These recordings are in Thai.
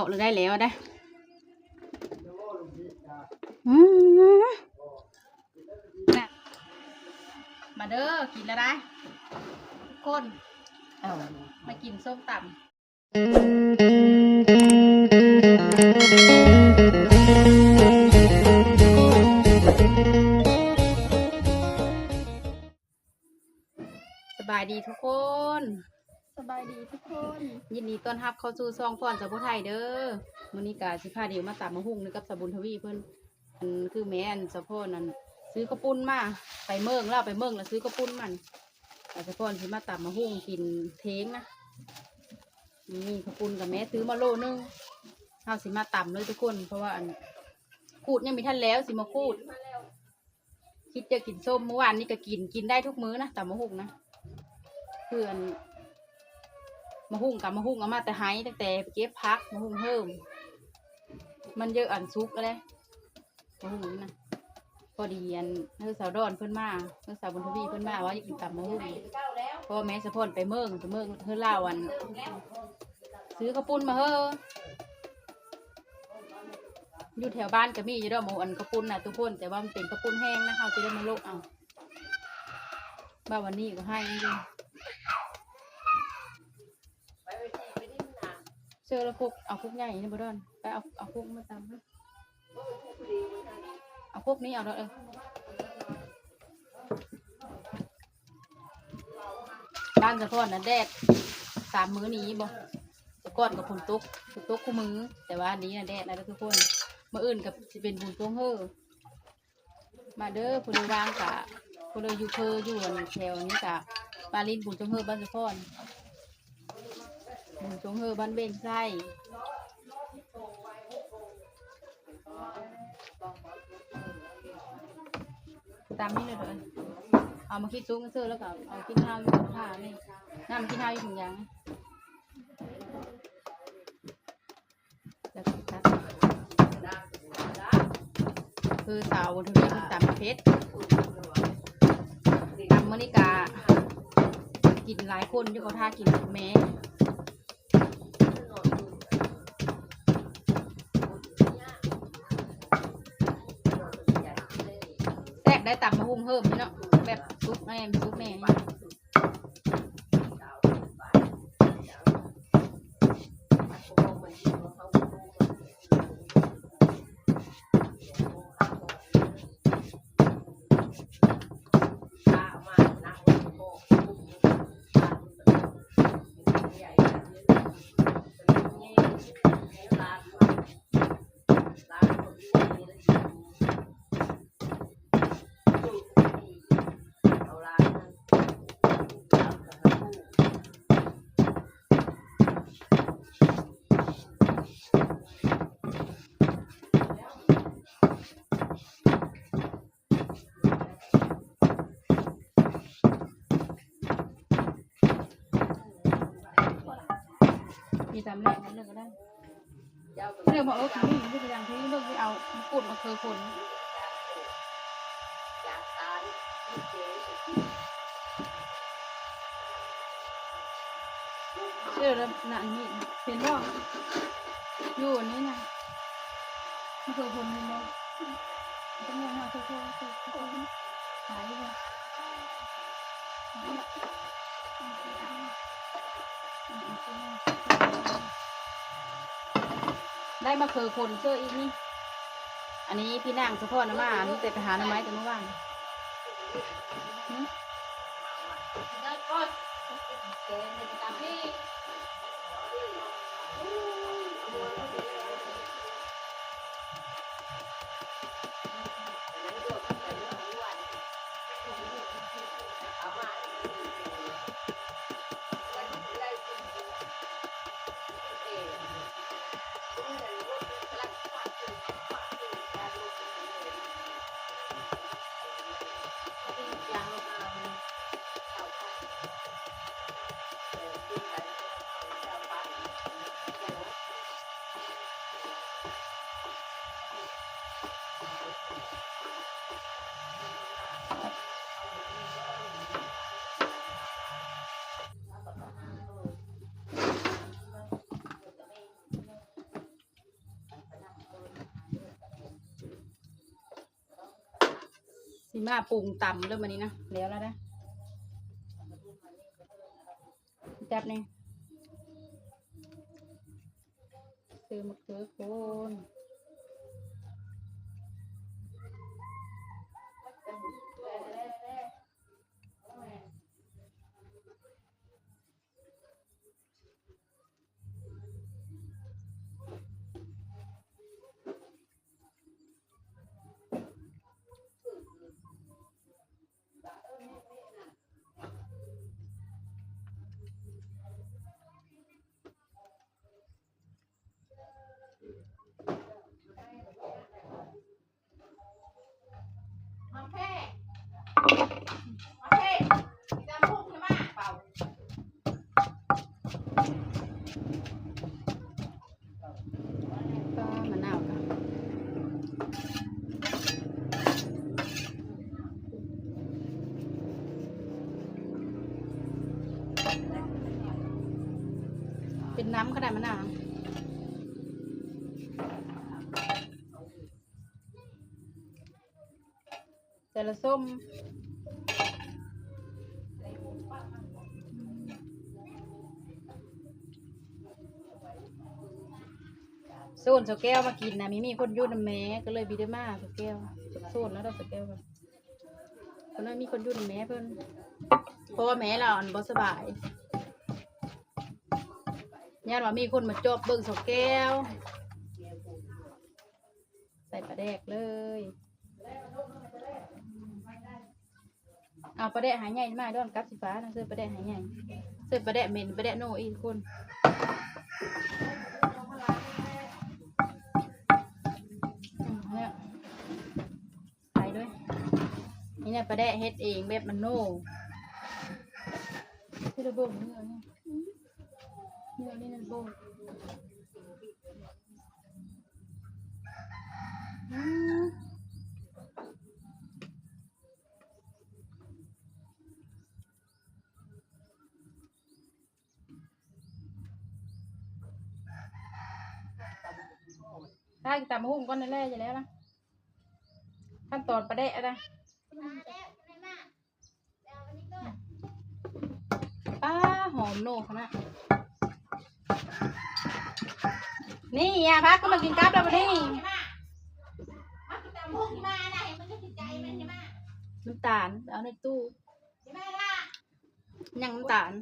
าะเลยได้แล้วได้อืมน่ะมาเด้อกินแล้วได้ทุกคนเอามากินส้มตำสบายดีทุกคน สบายดีทุกคน ยินดีต้อนรับเข้าสู่ซองพรจากผู้ไทยเด้อมื้อนี้กาสิพาเดียวมาตามมาหุ่งนี่กับสบุญทวีเพิ่นอันคือแม่อันสะพอนนั่นซื้อกระปุ้นมาไปเมืองแล้วไปเมืองแล้วซื้อกระปุ้นมันแต่สะพอนสิมาตามมาหุ่งกินเทงนะนี่กระปุ้นกับแม่ซื้อมาโลนึงเฮาสิมาตำเลยทุกคน เพราะว่าอันกูดยังมีท่านแล้วสิมากูด คิดจะกินส้มเมื่อวานนี่ก็กินกินได้ทุกมื้อนะตำมะหุ่งนะเพื่อน มาหุ่งกับมาหุ่งเอามาแต่ไห้ตั้งแต่เก็บพักมาหุ่งเพิ่ม มันเยอะอันซุกก็เลยมาหุ่งนี่นะพอดีอันเนื้อสาวดอนเพิ่นมาเนื้อสาวบนทวีเพิ่นมาว่าอยากกินตับมาหุ่งเพราะว่าแม่สะพอนไปเมืองไปเมืองเฮ้อเล่าอัน ซื้อกระปุ้นมาเฮ้ออยู่แถวบ้านก็มีอยู่ดอกหมูอันกระปุ้นนะทุกคนแต่ว่ามันเป็นกระปุ้นแห้งนะเขาจะได้มาโลกเอาบ้าวันนี้ก็ให้จริง เจอแล้วพวกเอาพวกใหญ่นี่บ่ดอนไปเอาเอาพวกมาตำให้เอาพวกนี้เอาแล้วเออบ้านสะพอนนะแดดสามมื้อนี้บ่ต่ก่อนกับฝนตกฝนตกคู่มือ แต่ว่าอันนี้นะแดดนะทุกคนมื่ออื่นกับเป็นบุญตวงเฮอมาเด้อผู้ใดวางกะผู้ใดอยู่เพออยู่อันแถวนี้กะปาลินบุญตวงเฮอบ้านสะพอน บุญจงเฮอบ้านเบงไส้ตามนี่เลยเถอะเอามาคิดซุ้งกันเสื้อแล้วก็เอากินข้าวอยู่ถุงผ้านี่น้ำกินข้าวอยู่ถุงยางแล้วก็ตัดคือสาวบนทุเรียนตำเพชรตำมะนิกากินหลายคนอยู่เขาท่ากินแม่ ได้ตับมาหุ้มเพิ่มเนาะแบบซุปแม่ซุปแม่นี่ มีตำแหน่งนั้นเลยก็ได้เรื่องบอกเออคือนี่คืออย่างที่เรื่องที่เอาปูดมาเคยคนเชื่อแล้วหนังนี่เห็นว่าอยู่อันนี้นะมาเคยคนนี่เนาะต้องยังมาเคยคนเคยคนหายไป ได้มาเคอคนเชื่ออีกนี่ อันนี้พี่นางสะพอนมาอันนี้แต่ไปหาหน่อไม้แต่เมื่อวาน มีมาปรุงตำเริ่มวันนี้นะแล้วแล้วนะจับนี่ซื้อมะเขือโคน มะนาวแต่ละส้มโซนสแก้วมากินนะมีมีคนยุ่นำแม่ก็เลยบิได้มาสแก้วโซนแล้วเราสแก้วกันก็เลยมีคนยุ่นำแม่เพิ่นเพราะว่าแม่เราอันบสบาย ญาติว่ามีคนมาจบเบิ่งสแก้ว ใส่ปลาแดกเลย เอาปลาแดะหายใหญ่มากด้วยกับสีฟ้านะซื้อปลาแดะหายใหญ่ซื้อปลาแดะเหม็นปลาแดะโนอีกคนเนี่ยใส่ด้วย นี่เนี่ยปลาแดะเฮ็ดเองแบบมันโน่ที่ระบบเนื้อเนี่ย เนื้อนี่นั่นโบอืมถ้าตามหุ้งก้อนนั่นแหละอยู่แล้วนะขั้นตอนประเดะนะป้าหอมโนขนาด นี่อะพักก็มากินกับแล้วมานี่น้ำตาลเอาในตู้ยังน้ำตาล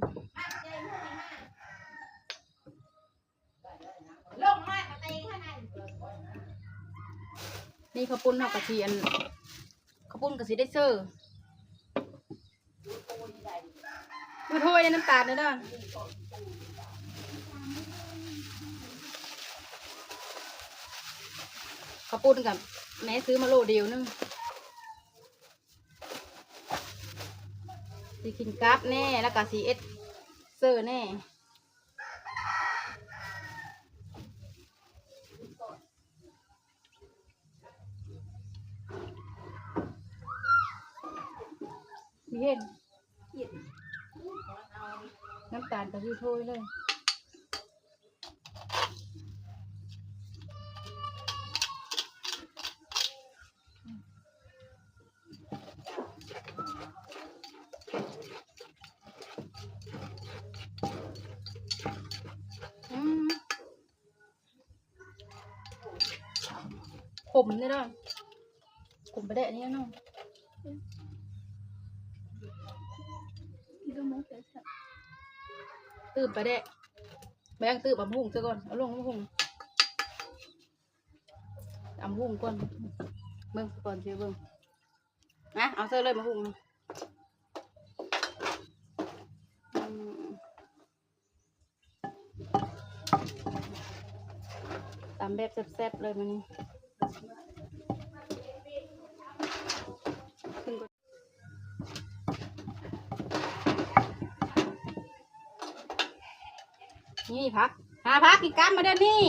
ลงมาตะเตงขนาดนี่ข้าวปุ้นเอากระเทียมข้าวปุ้นกระสีได้เซอร์ดูถ้วยน้ำตาลเลยเด้อ ข้าวปุ้นกับแม่ซื้อมาโลเดียวนึงสีกินกราฟแน่แล้วก็สีเอสเซอร์แน่มีเห็นน้ำตาลกับพี่ถ้วยเลย ขมเนี่ยด้วยขมไปได้อันนี้เนาะพี่ก็มองแต่สัตว์ตื่นไปได้ไปยังตื่นบำหุ่งซะก่อน เอาลงบำหุ่งเอาบำหุ่งก่อน เบิ่งก่อนเชื่อเบิ่งนะเอาเสื้อเลยบำหุ่งนะอืม ตำแบบแซ่บๆเลยมันนี่ขึ้นก่อนนี่พัก หาพักกินกันมาเดี๋ยวนี้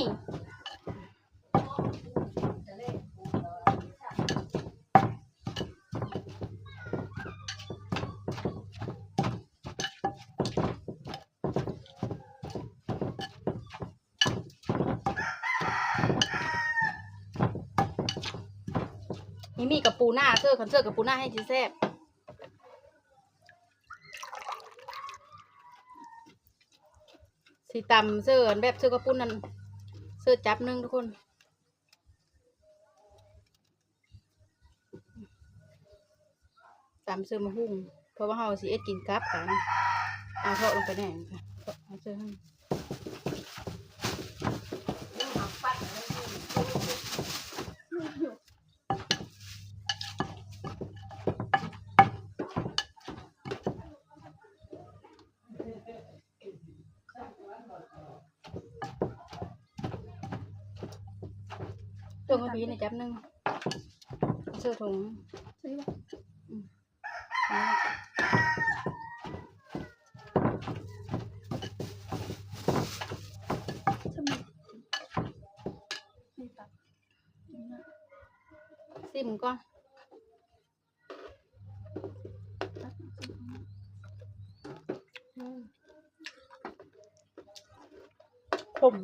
มีกับปูหน้าเสื้อคันเสื้อกับปูหน้าให้ชิแซ่บสีตำเสื้อแบบเสื้อกระปุ้นนั่นเสื้อจับหนึงทุกคน ตำเสื้อมาหุ่งเพราะว่าเฮาสิเอ็ดกินกับกันเอาเทาะลงไปแน่ค่ะเอาเสื้อ มาพีนี่จับหนึงเสื้อถุง ซื้อป่ะ เอา สมุดนี่ตัดนี่นะ ซิมก่อน ตัดอืม ผม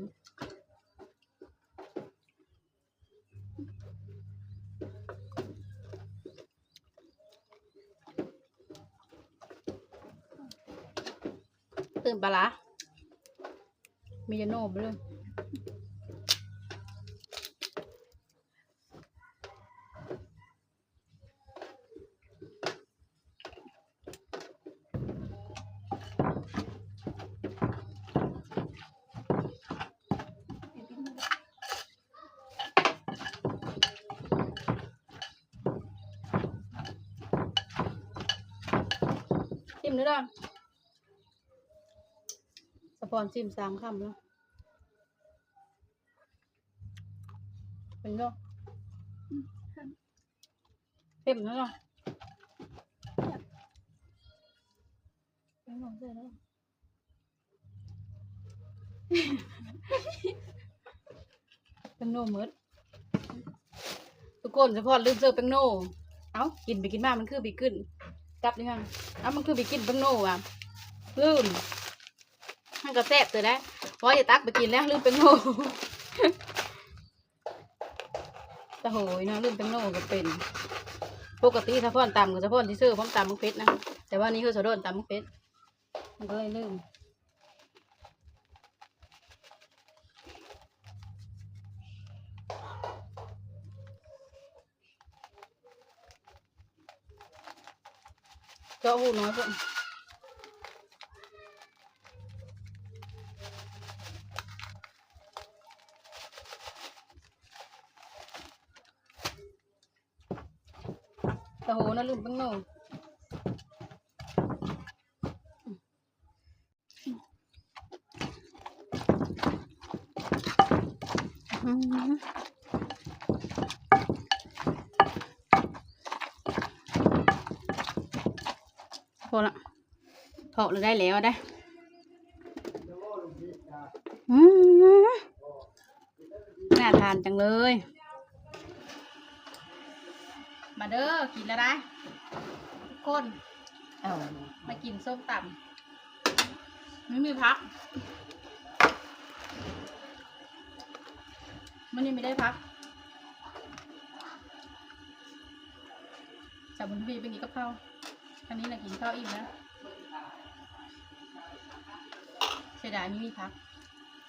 ตื่นปลาละมีจะโน่ไปเลยเห็นไหม ซิมด้วยด้สป อนซิมสามคำแล้วเป็นก็อืมหันเต็มแล้วเนาะไปมองเสร็จแล้วเป็นโน่เมิดทุกคนเฉพาะลืมเจอเป็นโน่เอ้ากินไปกินมามันคือบีขึ้นกลับเลยค่ะเอ้ามันคือบีกินเป็นโน่อะลืม มันก็แซ่บตัวนะเพราะอย่าตักไปกินแล้วลืมเป็นโน่ตะโหยเนาะลืมเป็นโน่ก็เป็น ปกติถ้าพ่อนตำก็จะพ่อนที่ซื้อพร้อมตำมักเพชรนะ แต่ว่านี่คือสะโดนตำมักเพชรมันก็เลยลืมเจาหูน้อยเพิ่นตะโหนะลืมเป็นโน่ อืมพอละพอ เลยได้แล้วได้น่าทานจังเลย มาเด้อกินแล้วได้ทุกคนเอามากินส้มตำไม่มีพักมันนี่ไม่ได้พักจับบุญบีเป็นกี่กับข้าวอันนี้นะกินข้าวอิ่มนะ สียดายไม่มีพัก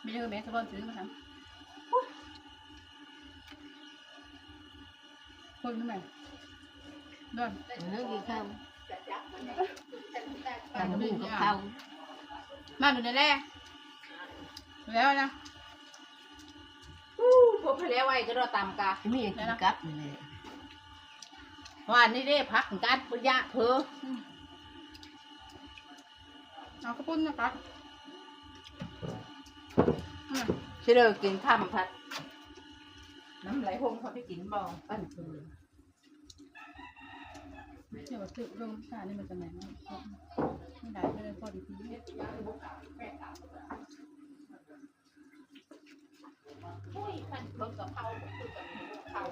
ไม่ได้คือแม่สะพอนซื้อมาทำคนทำไมด้วยเนื้อกี่ข้าวตำตำบุบุญญกักับบข้าข้าววมาดูในแรกแล้วนะพวกเขาเลี้ยไว้ก็รอตามกามีกินกับนี่เลยว่านี่ได้พักของการปุญญาเพออืมเอากระปุ้นนะครับอืม ชื่อเด้อกินข้ามพัด น้ำไหลหงเขาไปกินบ่ปั้นคือเดี๋ยวว่าตึกลงชานี่มันจะไหนนะไม่ได้เลยพอดีทีอุ้ยพันเพิ่งกับข้าวคือกับข้าว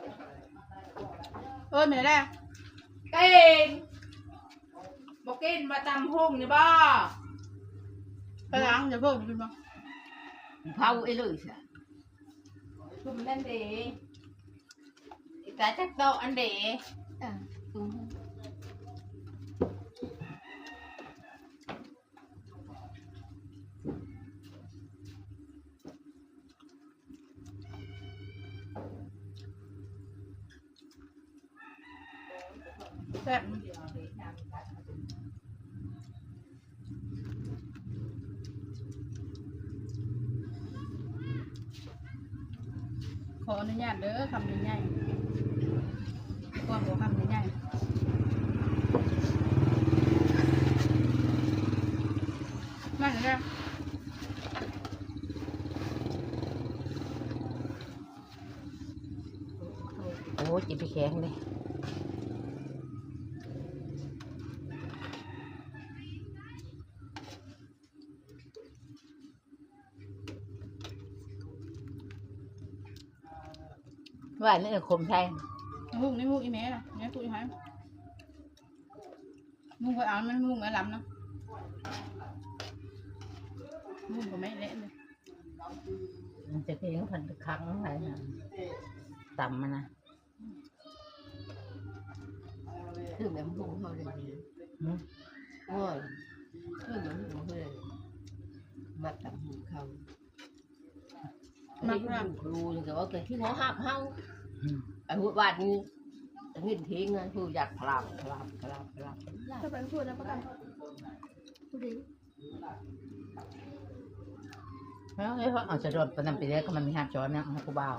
เออไม่ได้เก่งบอกกินมาตำหุ่งนี่บ่ไปล้างอย่าเพิ่มเป็นบ้างเผาไอ้เลยสิชุ่มนั่นเด้ แต่จักโตะอันเด๋ อะอืม แซ่บ ขออนุญาตเด้อคำใหญ่ๆก่อนบอกคำใหญ่ๆมาเลยโอ้จิบไปแข็งเลย ว่านี่คมใช่มุ้งนี่มุ้งอีเมลนะเนี่ยคุยหายมุ้งไปเอามันมุ้งมาลำเนาะมุ้งก็ไม่เละเลยมันจะเพียงพันครั้งอะไรนะต่ำมันนะคือแบบหุงเขาเลยนี่หืมโอ้ยคือแบบหุงเขาเลยมาตับหุงเขา ไม่รู้ครูแต่ว่าเกิดที่หัวหักเฮาอืมไอ้หัวบาดนี้เงินทิ้งนะคืออยากพลับพลับพลับพลับจะไปพูดแล้วประกันพูดดีแล้วไอ้เขาเอาจะโดนประจำปีแรกก็มันมีห้าจอนเนี่ยของกูบ่าว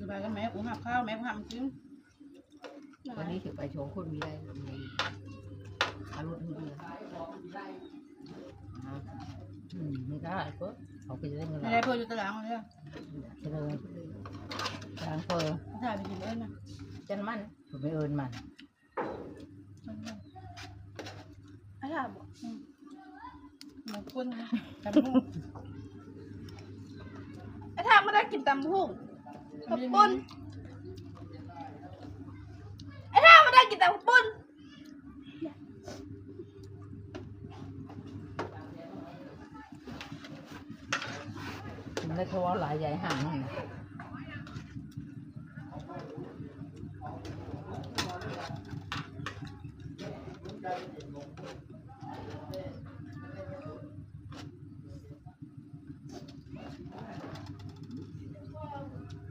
สบายกันแม่กูหับข้าวแม่กูหับกินวันนี้ถึงไปโชว์คนมีได้มีอารมณ์ดีอืมไม่ได้ก็ เขาไปเล่นกันไม่แล้ได้วเพื่ออยู่ตารางเลยเฉลยทางเฟอร์ถ่ายไปกินเอ้ยนะจันมันผมไม่เอินมันไอ้ห่าบอกหมูกุ้นตำหุ่งไอ้ท่าไม่ได้กินตำหุ่งตำปุ้นไอ้ท่าไม่ได้กินตำปุ้น ได้เขาว่าหลายใหญ่ห่างนั่นน่ะ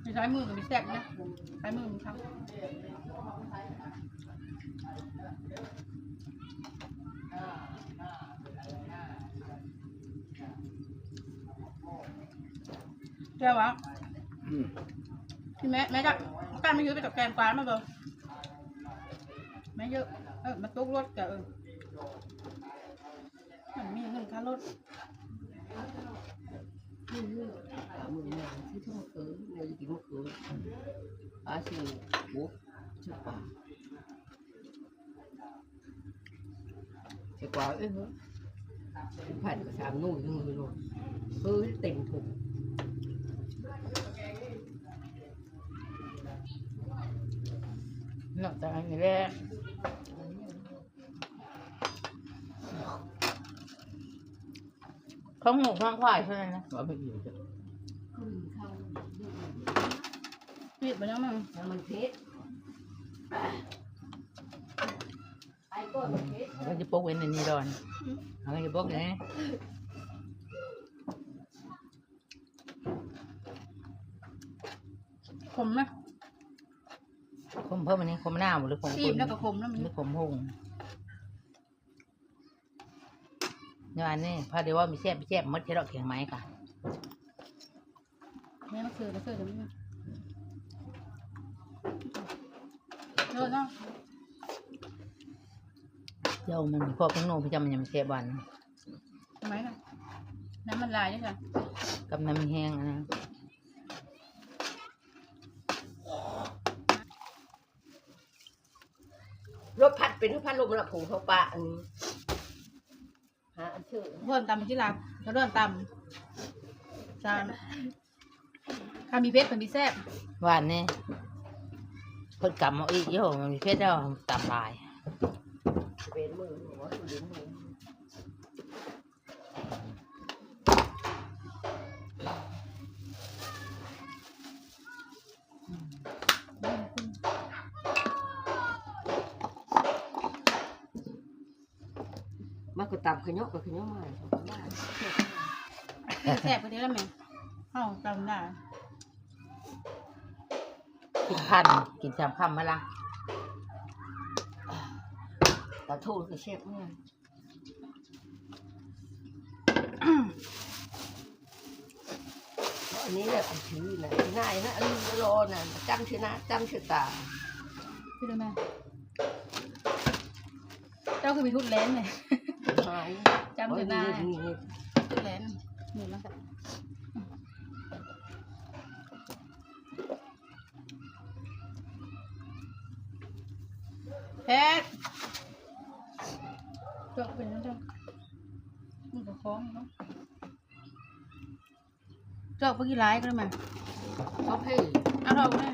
มีซ้มือกับมีแซ่บนะซ้ายมือมีทั้ง แก้ววะพี่แม่แม่จักการไม่เยอะไปกับแกงกวานมาเบอแม่เยอะเออมาตุกรถกับเออมันมีเงินค่ารถนี่นี่ขามือเนี่ยที่ทุ่งเขือเราจะกินมะเขืออาชีพบุกชุดป่าจะกว่าเอ้ยผ่านกับสามนู่นนู่นนู่นเฮ้ยเต็มถุง นอกจากอันนี้แหละข้องหมูข้างควายเท่านั้นนะว่าไปอยู่จ้ะปิดไปแล้วมั้งแล้วมันเพชรไอ้ก้นเพชรเขาจะปกเว้นในนี้ดอนเขาจะปกเนี่ยขมไห มคมเพิ่มอันนี้คมหน้าหรือคมซีคุบณแล้วก็ขมแล้วมันหรือคมหงเนี่ยอันนี้พาเดี๋ยวว่ามีแซ่บมีแซ่บมดที่เราแข็งไหมค่ะแม่มาซื้อมาซื้อเดี๋ยวนี้เลิศเนาะเจ้ามันมีพวกข้างโน้นพี่จำมันยังไม่แซ่บวันทำไมน่ะน้ำมันลายด้วยจ้ะกับน้ำมีแห้งอะนะ รถพัด เป็นพัดลมระผูเขาปะอันนี้หาอันชื่อเพิ่มตำที่รักแล้วเริ่มตำจานข้ามีเพชรมันมีแซ่บหวานเนี่ยเพิ่นกำเอาอีกโย่มันมีเพชรแล้วตามลายเป็นมือหัวสุดมือ ก็ตามขยกกับขยกมาแซ่บกันนี้แล้วแม่เอ้าจำได้กินพันกินสามคำมาละแต่โทษก็เชฟเนี่ยอันนี้แหละถือนะง่ายนะอันนี้รอนะจำชื่อน้าจำชื่อตาพี่ดูแม่เจ้าคือมีทุดแลนเลยหาย จำถึงหน้าโอ้ยนี่นี่ทุดแลนหมูมันสับเพชรจกเป็นแล้วจ้ะมันก็คล้องเนาะจอกไปกี่ไลค์ก็ได้ไหมเขาเพ่เอาเราแม่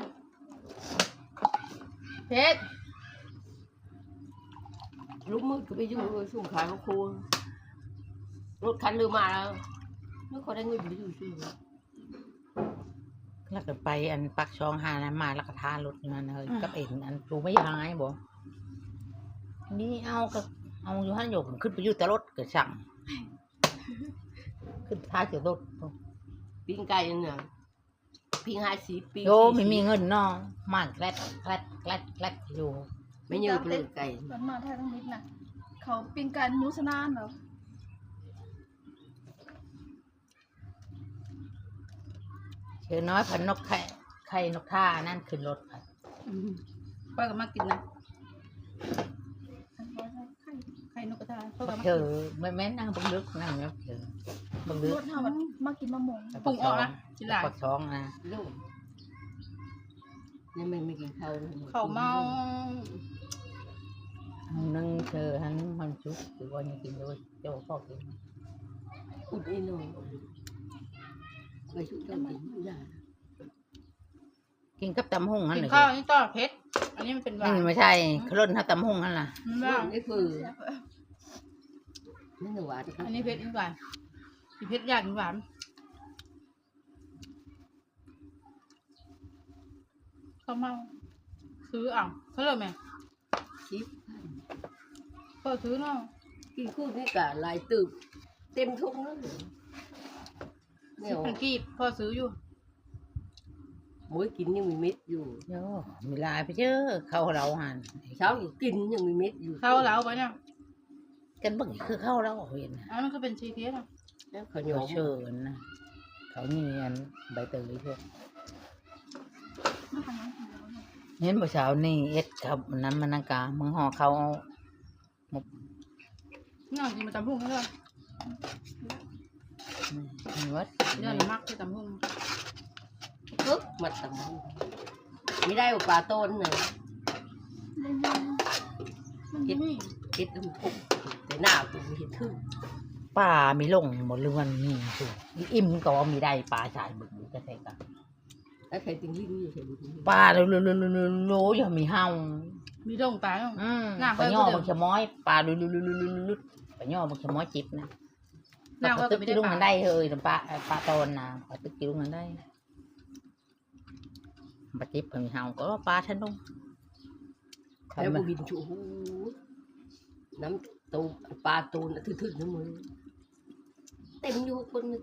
เพชรลูกมืดก็ไปอยู่สุ่มขายของครู รถคันเรือมาแล้วไม่เขาได้เงินไปอยู่ซื่อแล้วก็ไปอันปักช่องหานะมาแล้วก็ทารถมันเฮ้ยกับเอ็นอันปูไม่ย้ายบ่นี่เอาก็เอาอยู่หันอยู่ขึ้นไปอยู่แต่รถก็สั่งขึ้นท้ายจะรถปิ้งไก่เนี่ยปิ้งห้าสีปิ้งโยไม่มีเงินเนาะมานแกลดแกลดแกลดแกลดอยู่ ไม่ยืดเลยไก่มันมาแท้ทั้งมิดน่ะเขาปิ้งกันมูสนานเหรอเชื่อน้อยพันนกไข่ไข่นกท่านั่นขึ้นรถค่ะป้าก็มากินนะอันว่าไข่ไข่นกกระทาป้าก็มาเจกิอนไม่แม่นนั่งบังลึกนั่งเนาะเจอบังลึรกถเฮามันมากินมะม่วงปรุงออกนะจิหลายปักช่องนะลูก นี่ไม่ไม่กินข้าวเลยเขาเมานึ่งเธอหันมันชุกหรือว่ายังกินด้วยเจ้าพ่อกินอุดอีโน่ไปชุดเจ้ากินไม่ได้กินกับตำหุ่งนั่นกินเลยข้าวนี่ต่อเพชรอันนี้มันเป็นหวานี่นไม่ใช่ขลุ่นถ้าตำหุ่งนั่นล่ะมันว่านี่คือนี่หนูหวานอันนี้เพชรนี่หวานสีเพชรยากกินหวาน เขาเมาซื้ออะเขาเลยไหมชิปก็ซื้อเนาะกินคู่นี่กะลายตึบเต็มทุ่งนั่นเลยสิเนี่ยบพันกีบพ่อซื้ออยู่หมูกินยังมีเม็ดอยู่โย่มีลายไปเจอเข้าเราหันเช้ากินยังมีเม็ดอยู่เข้าแล้วไปเนี่ยกันเบิ่งคือเข้าเราเห็นอันนั้นก็เป็นชีเทสอะแล้วขยเขามเชิญนะเขาเนียนใบเตยพวกมาทางนั้นของ เห็นบ่เช้านี่เอ็ดครับมันนั้นมันนังกามึงห่อเขาเอาน่ากินมาตำพุ่งกันเลยนี่วัดเรื่องมักที่ตำพุ่งปึ๊บมาตำไม่ได้ว่าปลาต้นน่ะเล่นๆมันเห็ดไม่เห็ดมันปุกแต่หน้าผมเห็ดทึ่งป่ามีลงหมดเรือนนี่ถูกอิ่มก็ว่ามีได้ปลาชายบึกจะใส่กันแล้วใคระเบิ่งบางชะม้อยปลาลุลุลุลุลุลุลุปลาย่อบางชะม้อยจิบนะน่าปว่าลาตึจะกไม่กิได้ลุงปลามันได้เฮ้ยปลาปลาตอนนะปลาตึกกิลุงมันได้ปลาจิบก็มีเห่าก็ปลาทันลงแล้วบุบินชูน้ำตูปลาตูนทึ่งๆน้ำมือเต็มอยู่คนนึ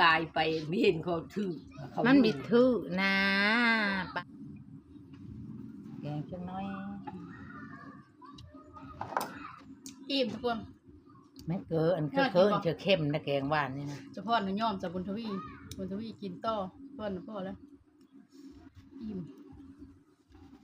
กถึงปลานะเฮากายไปไม่เห็นเขาถือเขามันบิดทื่อนะปลาแกงจังน้อยอิ่มทุกคนไม่เกินเคยเคยเธอเข้มนะแกงหวานนี่นะเฉพาะหนึ่งย่อมจากบุญทวีบุญทวีกินต่อพ่อหนึ่งพ่อแล้วอิ่ม